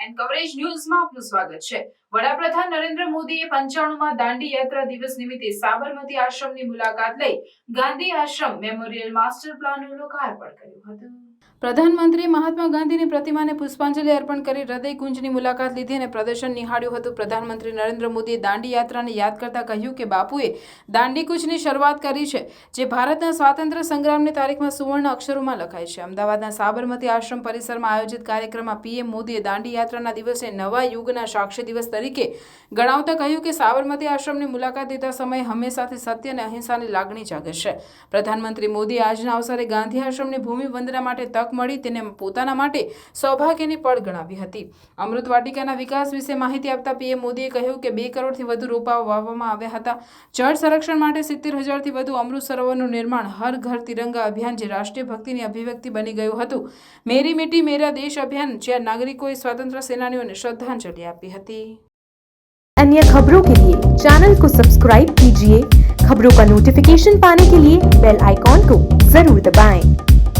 Coverage ન્યૂઝમાં આપનું સ્વાગત છે. વડાપ્રધાન નરેન્દ્ર મોદીએ પંચાણુંમાં દાંડી યાત્રા દિવસ નિમિત્તે સાબરમતી આશ્રમની મુલાકાત લઈ ગાંધી આશ્રમ મેમોરિયલ માસ્ટર પ્લાનનું લોકાર્પણ કર્યું હતું. પ્રધાનમંત્રીએ મહાત્મા ગાંધીની પ્રતિમાને પુષ્પાંજલિ અર્પણ કરી હૃદય કુંજની મુલાકાત લીધી અને પ્રદર્શન નિહાળ્યું હતું. પ્રધાનમંત્રી નરેન્દ્ર મોદીએ દાંડી યાત્રાને યાદ કરતા કહ્યું કે, બાપુએ દાંડી કૂચની શરૂઆત કરી છે, જે ભારતના સ્વાતંત્ર્ય સંગ્રામની તારીખમાં સુવર્ણ અક્ષરોમાં લખાય છે. અમદાવાદના સાબરમતી આશ્રમ પરિસરમાં આયોજિત કાર્યક્રમમાં પીએમ મોદીએ દાંડી યાત્રાના દિવસે નવા યુગના સાક્ષી દિવસ તરીકે ગણાવતા કહ્યું કે સાબરમતી આશ્રમની મુલાકાત લીધા સમયે હંમેશાથી સત્ય અને અહિંસાની લાગણી જાગે પ્રધાનમંત્રી મોદી આજના અવસરે ગાંધી આશ્રમની ભૂમિ વંદના માટે તક મળી તેને પોતાના માટે સૌભાગ્યની પળ ગણાવી હતી. અમૃત વાટિકાના વિકાસ વિશે માહિતી આપતા પીએમ મોદીએ કહ્યું કે બે કરોડથી વધુ રોપાઓ વાવવામાં આવ્યા હતા. જળ સંરક્ષણ માટે સિત્તેર હજારથી વધુ અમૃત સરોવરનું નિર્માણ હર ઘર તિરંગા અભિયાન જે રાષ્ટ્રીય ભક્તિની અભિવ્યક્તિ બની ગયું હતું. મેરી મીટી મેરા દેશ અભિયાન જ્યાં નાગરિકોએ સ્વાતંત્ર્ય સેનાનીઓને શ્રદ્ધાંજલિ આપી હતી अन्य खबरों के लिए चैनल को सब्सक्राइब कीजिए खबरों का नोटिफिकेशन पाने के लिए बेल आइकॉन को जरूर दबाएं।